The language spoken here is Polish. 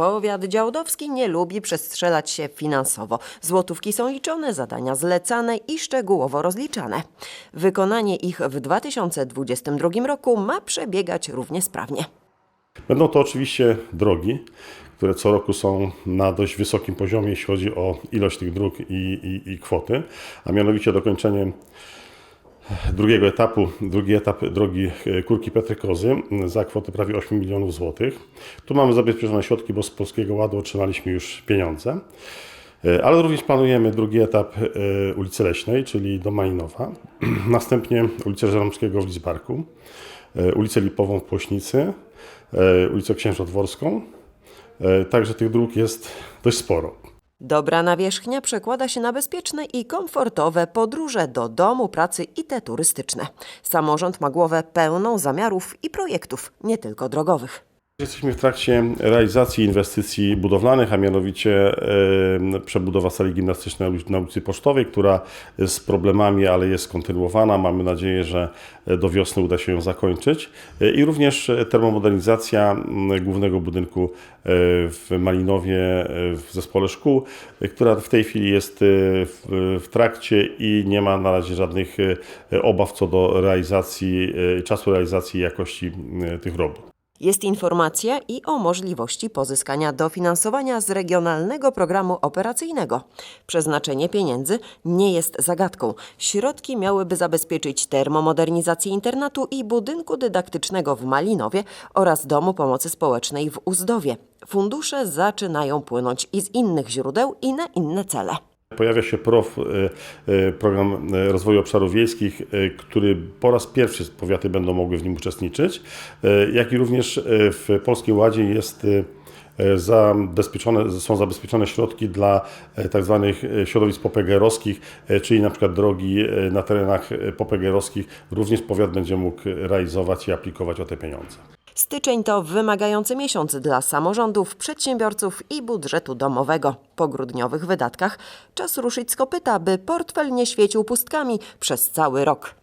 Powiat działdowski nie lubi przestrzelać się finansowo. Złotówki są liczone, zadania zlecane i szczegółowo rozliczane. Wykonanie ich w 2022 roku ma przebiegać równie sprawnie. Będą to oczywiście drogi, które co roku są na dość wysokim poziomie, jeśli chodzi o ilość tych dróg i, i, i kwoty, a mianowicie dokończenie drugiego etapu, drugi etap drogi e, Kurki Petrykozy za kwotę prawie 8 milionów złotych. Tu mamy zabezpieczone środki, bo z Polskiego Ładu otrzymaliśmy już pieniądze. E, Ale również planujemy drugi etap e, ulicy Leśnej, czyli do Malinowa. Następnie ulicę Żeromskiego w Lidzbarku, ulicę Lipową w Płośnicy, ulicę Księża Dworską. E, Także tych dróg jest dość sporo. Dobra nawierzchnia przekłada się na bezpieczne i komfortowe podróże do domu, pracy i te turystyczne. Samorząd ma głowę pełną zamiarów i projektów, nie tylko drogowych. Jesteśmy w trakcie realizacji inwestycji budowlanych, a mianowicie e, przebudowa sali gimnastycznej na ulicy- Pocztowej, która z problemami, ale jest kontynuowana. Mamy nadzieję, że do wiosny uda się ją zakończyć. E, I również e, termomodernizacja głównego budynku e, w Malinowie e, w zespole szkół, e, która w tej chwili jest e, w, trakcie i nie ma na razie żadnych e, obaw co do realizacji, e, czasu realizacji i jakości e, tych robót. Jest informacja i o możliwości pozyskania dofinansowania z Regionalnego Programu Operacyjnego. Przeznaczenie pieniędzy nie jest zagadką. Środki miałyby zabezpieczyć termomodernizację internatu i budynku dydaktycznego w Malinowie oraz Domu Pomocy Społecznej w Uzdowie. Fundusze zaczynają płynąć i z innych źródeł i na inne cele. Pojawia się PROW, e, e, Program e, Rozwoju Obszarów Wiejskich, który po raz pierwszy powiaty będą mogły w nim uczestniczyć, jak i również w Polskim Ładzie jest zabezpieczone, są zabezpieczone środki dla e, tak środowisk popegerowskich, czyli przykład drogi na terenach popegerowskich. Również powiat będzie mógł realizować i aplikować o te pieniądze. Styczeń to wymagający miesiąc dla samorządów, przedsiębiorców i budżetu domowego. Po grudniowych wydatkach czas ruszyć z kopyta, by portfel nie świecił pustkami przez cały rok.